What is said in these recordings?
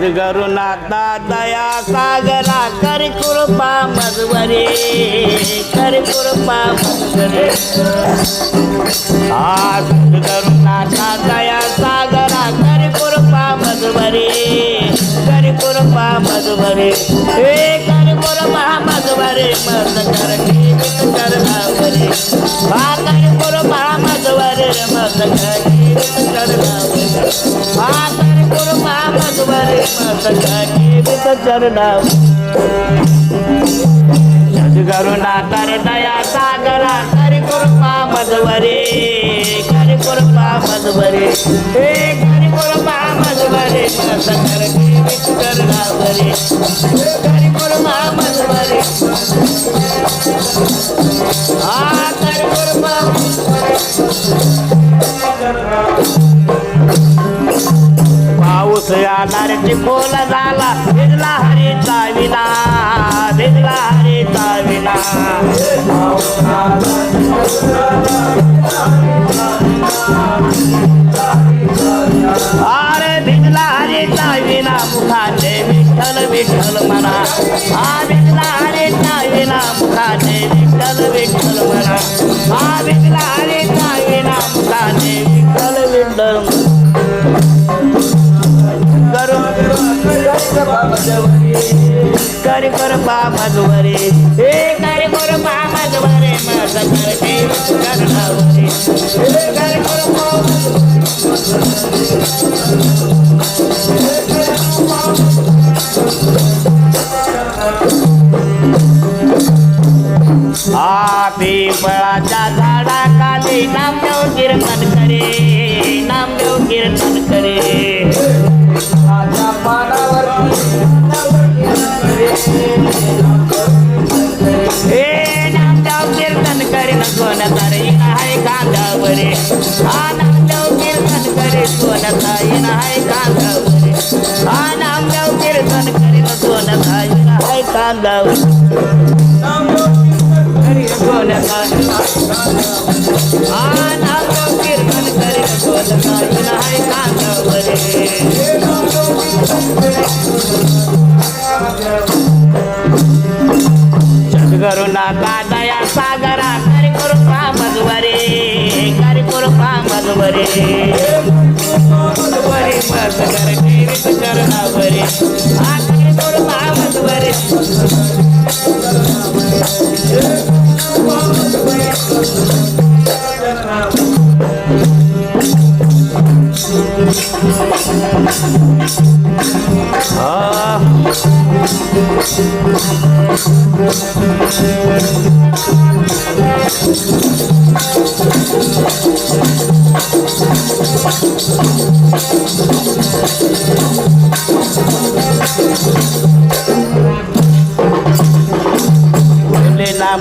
सद्गुरुनाथा दया सागरा कर कृपा मधुवरे कर कृपा मधुवरे हा सद्गुरुनाथा दया सागरा कर कृपा मधुवरे कर कृपा मधुवरे हे कर कृपा मधुवरे मत कर जीवित कर भावरे हा कर कृपा मधुवरे मत कर जीवित करणावरे मधुवरे मत कर दया सागरा कर कृपा मधुवरे कर कृपा मधुवरे हे कर कृपा मधुवरे मत कर जीवित कर कृपा मधुवरे पाऊस आधार चिखोल झाला. भिजला हरीचा विना भिजला हरीचा विना. अरे भिजला हरीचा विना मुखाने विठ्ठल विठ्ठल म्हणा. हा भिजला हरीचा विना मुखाने विठ्ठल विठ्ठल म्हणा. हा भिजला हरी कर मजवरे हे कर कर मजवरे माझा करते कर करणावरे हे कर कर बा हा पिंपळाच्या झाडाखाली नामदेव कीर्तन करे नामदेव कीर्तन करे. करे न कांदावरे कीर्तन करे सोन्याचा येण कांदावरे हा कीर्तन करे न सोन्याचा कांदावरे कीर्तन करे न सोन्याचा कांदावरे सद्गुरु दया सागरा? मधुवरे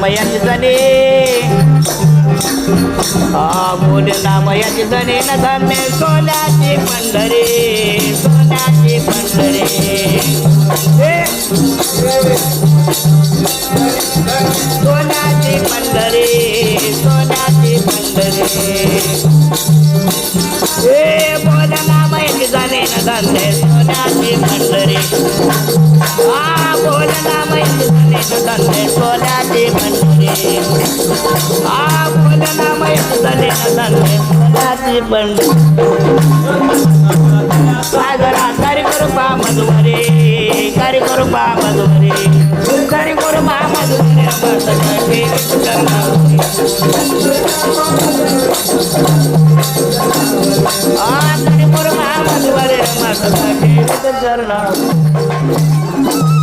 याची जने. हा बोले जने न धन्य सोन्याची पंढरी सोन्याची पंढरी. सोन्याची पंढरी सोन्याची हे बोल नाम याची जने न सोन्याची पंढरी हा बोल नाम याची जने न सोन्याची पंढरी हा बोल नाम याची जने न सोन्याची पंढरी सागरा करी कृपा मधुवरे. करी कृपा मधुवरे. करी Ah, I'm not a man, I'm not a I'm not a